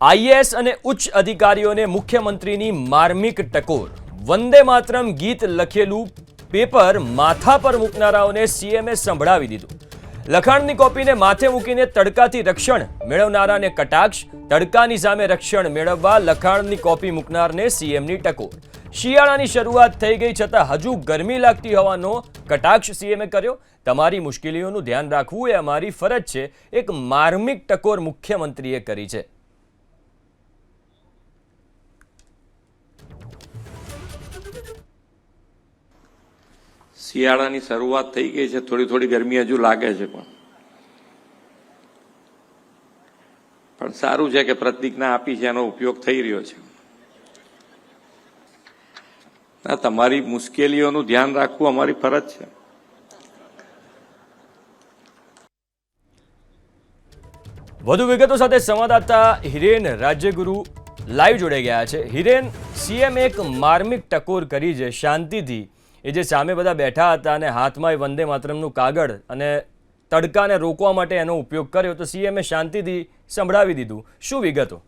IAS અને ઉચ્ચ અધિકારીઓને મુખ્યમંત્રીની માર્મિક ટકોર. વંદે માતરમ ગીત લખેલું પેપર માથા પર મૂકનારાઓને સીએમએ સંભળાવી દીધું. લખાણની કોપીને માથે મૂકીને તડકાથી રક્ષણ મેળવનારાને કટાક્ષ, તડકાની સામે રક્ષણ મેળવવા લખાણની કોપી મૂકનારને સીએમની ટકોર. શિયાળાની શરૂઆત થઈ ગઈ છતાં હજુ ગરમી લાગતી હોવાનો કટાક્ષ સીએમએ કર્યો. તમારી મુશ્કેલીઓનું ધ્યાન રાખવું એ અમારી ફરજ છે. એક માર્મિક ટકોર મુખ્યમંત્રીએ કરી છે. શિયાળાની શરૂઆત થઈ ગઈ છે. થોડી થોડી ગરમી હજુ લાગે છે પણ. પણ સારું છે કે પ્રતિજ્ઞા આપી છે, એનો ઉપયોગ થઈ રહ્યો છે. ના, તમારી મુશ્કેલીઓનું ધ્યાન રાખવું અમારી ફરજ છે. વધુ વિગતો સાથે સંવાદદાતા હિરેન રાજ્યગુરુ લાઈવ જોડાઈ ગયા છે. હિરેન, સીએમ એક માર્મિક ટકોર કરી છે શાંતિથી એ જે સામે બધા બેઠા હતા અને હાથમાં એ વંદે માતરમનું કાગળ અને તડકાને રોકવા માટે એનો ઉપયોગ કર્યો, તો સીએમએ શાંતિથી સંભળાવી દીધું. શું વિગતો?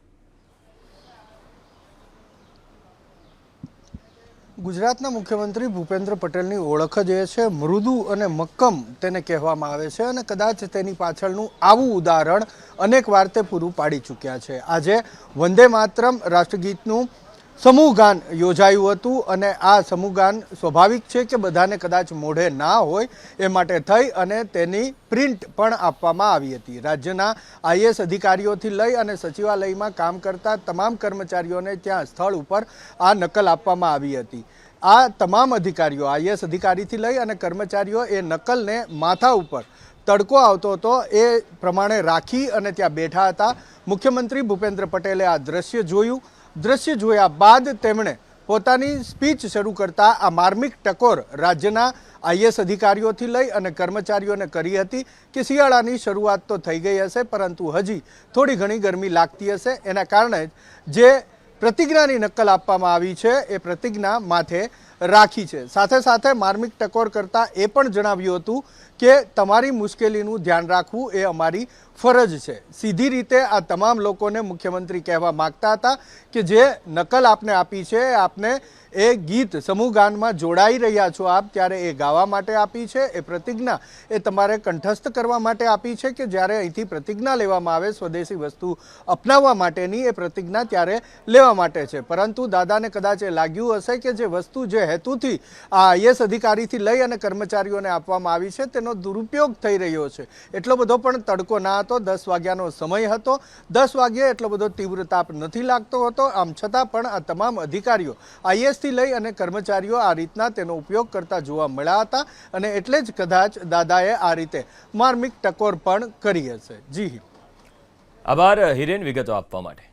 ગુજરાતના મુખ્યમંત્રી ભૂપેન્દ્ર પટેલની ઓળખ જ છે, મૃદુ અને મક્કમ તેને કહેવામાં આવે છે અને કદાચ તેની પાછળનું આવું ઉદાહરણ અનેક વાર તે પૂરું પાડી ચૂક્યા છે. આજે વંદે માતરમ રાષ્ટ્રગીતનું સમૂહ ગાન યોજાયું હતું અને આ સમૂહ ગાન સ્વાભાવિક છે કે બધાને કદાચ મોઢે ના હોય એ માટે થઈ અને તેની પ્રિન્ટ પણ આપવામાં આવી હતી. રાજ્યના આઈએસ અધિકારીઓથી લઈ અને સચિવાલયમાં કામ કરતા તમામ કર્મચારીઓને ત્યાં સ્થળ ઉપર આ નકલ આપવામાં આવી હતી. આ તમામ અધિકારીઓ આઈએસ અધિકારીથી લઈ અને કર્મચારીઓ એ નકલને માથા ઉપર તડકો આવતો હતો એ પ્રમાણે રાખી અને ત્યાં બેઠા હતા. મુખ્યમંત્રી ભૂપેન્દ્ર પટેલે આ દ્રશ્ય જોયું. દ્રશ્ય જોયા બાદ તેમણે પોતાની સ્પીચ શરૂ કરતા આ માર્મિક ટકોર રાજ્યના આઈએસ અધિકારીઓથી લઈ અને કર્મચારીઓને કરી હતી કે શિયાળાની શરૂઆત તો થઈ ગઈ હશે, પરંતુ હજી થોડી ઘણી ગરમી લાગતી હશે. એના કારણે જે પ્રતિજ્ઞાની નકલ આપવામાં આવી છે, એ પ્રતિજ્ઞા માથે રાખી છે. સાથે સાથે માર્મિક ટકોર કરતાં એ પણ જણાવ્યું હતું કે તમારી મુશ્કેલીનું ધ્યાન રાખવું એ અમારી ફરજ છે. સીધી રીતે આ તમામ લોકોને મુખ્યમંત્રી કહેવા માગતા હતા કે જે નકલ આપને આપી છે, આપને એ ગીત સમૂહ ગાનમાં જોડાઈ રહ્યા છો આપ, ત્યારે એ ગાવા માટે આપી છે, એ પ્રતિજ્ઞા એ તમારે કંઠસ્થ કરવા માટે આપી છે કે જ્યારે અહીંથી પ્રતિજ્ઞા લેવામાં આવે, સ્વદેશી વસ્તુ અપનાવવા માટેની એ પ્રતિજ્ઞા ત્યારે લેવા માટે છે. પરંતુ દાદાને કદાચ એ લાગ્યું હશે કે જે વસ્તુ જે હેતુથી આ આઈએસ અધિકારીથી લઈ અને કર્મચારીઓને આપવામાં આવી છે, તેનો દુરુપયોગ થઈ રહ્યો છે. એટલો બધો પણ તડકો ના હતો, દસ વાગ્યાનો સમય હતો. દસ વાગ્યે એટલો બધો તીવ્ર તાપ નથી લાગતો હતો. આમ છતાં પણ આ તમામ અધિકારીઓ, આઈએસથી લઈ અને કર્મચારીઓ આ રીતના તેનો ઉપયોગ કરતા જોવા મળ્યા હતા અને એટલે જ કદાચ દાદાએ આ રીતે માર્મિક ટકોર પણ કરી હશે. જી આભાર, હિરેન, વિગતો આપવા માટે.